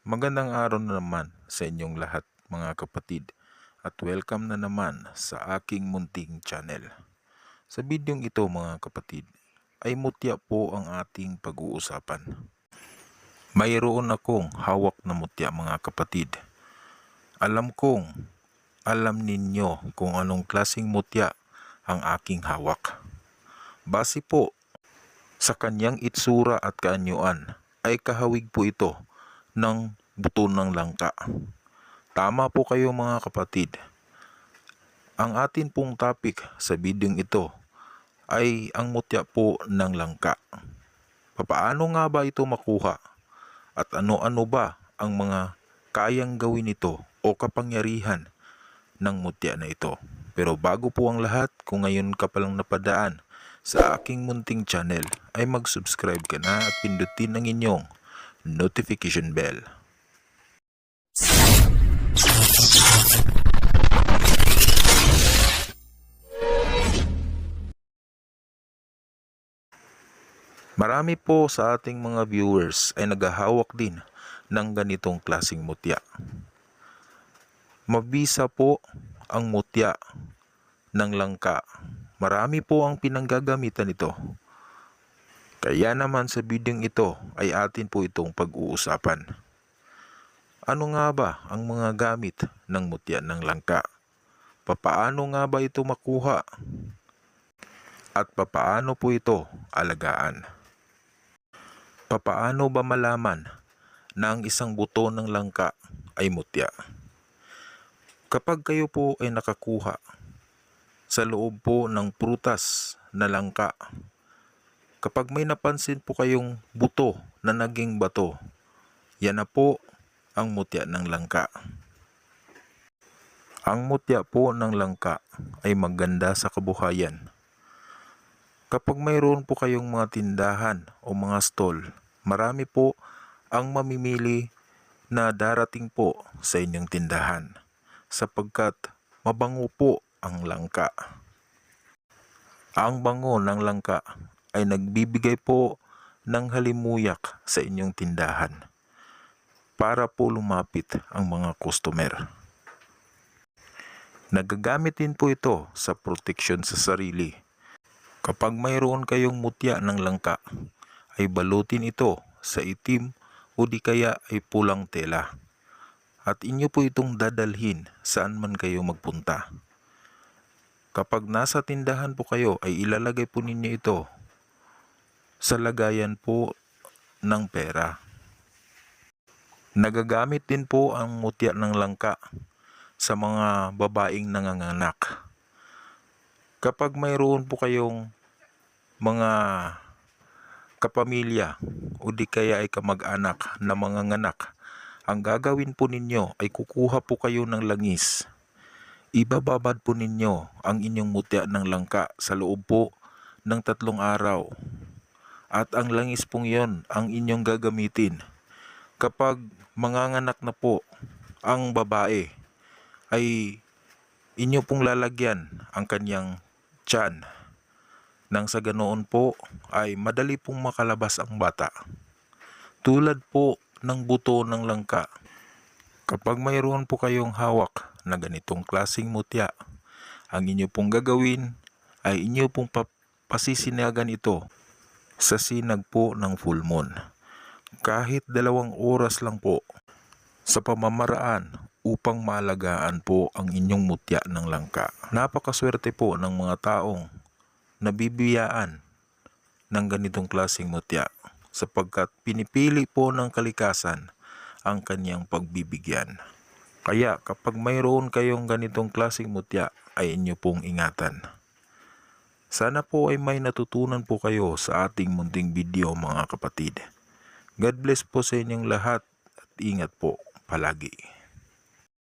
Magandang araw na naman sa inyong lahat mga kapatid at welcome na naman sa aking munting channel. Sa bidyong ito mga kapatid ay mutya po ang ating pag-uusapan. Mayroon akong hawak na mutya mga kapatid. Alam kong alam ninyo kung anong klasing mutya ang aking hawak. Base po sa kanyang itsura at kaanyuan ay kahawig po ito ng buto ng langka. Tama po kayo mga kapatid. Ang atin pong topic sa bidyong ito ay ang mutya po ng langka. Papaano nga ba ito makuha? At ano-ano ba ang mga kayang gawin ito o kapangyarihan ng mutya na ito? Pero bago po ang lahat, kung ngayon ka palang napadaan sa aking munting channel, ay mag-subscribe ka na at pindutin ang inyong notification bell. Marami po sa ating mga viewers ay naghahawak din ng ganitong klasing mutya. Mabisa po ang mutya ng langka. Marami po ang pinanggagamitan nito. Kaya naman sa bidyong ito ay atin po itong pag-uusapan. Ano nga ba ang mga gamit ng mutya ng langka? Papaano nga ba ito makuha? At papaano po ito alagaan? Papaano ba malaman na ang isang buto ng langka ay mutya? Kapag kayo po ay nakakuha sa loob po ng prutas na langka, kapag may napansin po kayong buto na naging bato, yan na po ang mutya ng langka. Ang mutya po ng langka ay maganda sa kabuhayan. Kapag mayroon po kayong mga tindahan o mga stall, marami po ang mamimili na darating po sa inyong tindahan sapagkat mabango po ang langka. Ang bango ng langka ay nagbibigay po ng halimuyak sa inyong tindahan para po lumapit ang mga customer. Nagagamit din po ito sa proteksyon sa sarili. Kapag mayroon kayong mutya ng langka, ay balutin ito sa itim o di kaya ay pulang tela. At inyo po itong dadalhin saan man kayo magpunta. Kapag nasa tindahan po kayo ay ilalagay po ninyo ito sa lagayan po ng pera. Nagagamit din po ang mutya ng langka sa mga babaeng nanganganak. Kapag mayroon po kayong mga kapamilya o di kaya ay kamag-anak na mga nganak, ang gagawin po ninyo ay kukuha po kayo ng langis. Ibababad po ninyo ang inyong mutya ng langka sa loob po ng tatlong araw. At ang langis pong yon ang inyong gagamitin. Kapag manganganak na po ang babae, ay inyo pong lalagyan ang kanyang tiyan. Nang sa ganoon po ay madali pong makalabas ang bata. Tulad po ng buto ng langka. Kapag mayroon po kayong hawak na ganitong klasing mutya, ang inyo pong gagawin ay inyo pong pa- pasisinagan ito sa sinag po ng full moon. Kahit dalawang oras lang po sa pamamaraan upang maalagaan po ang inyong mutya ng langka. Napakaswerte po ng mga taong nabibiyaan ng ganitong klaseng mutya sapagkat pinipili po ng kalikasan ang kanyang pagbibigyan. Kaya kapag mayroon kayong ganitong klaseng mutya ay inyo pong ingatan. Sana po ay may natutunan po kayo sa ating munting video mga kapatid. God bless po sa inyong lahat at ingat po palagi.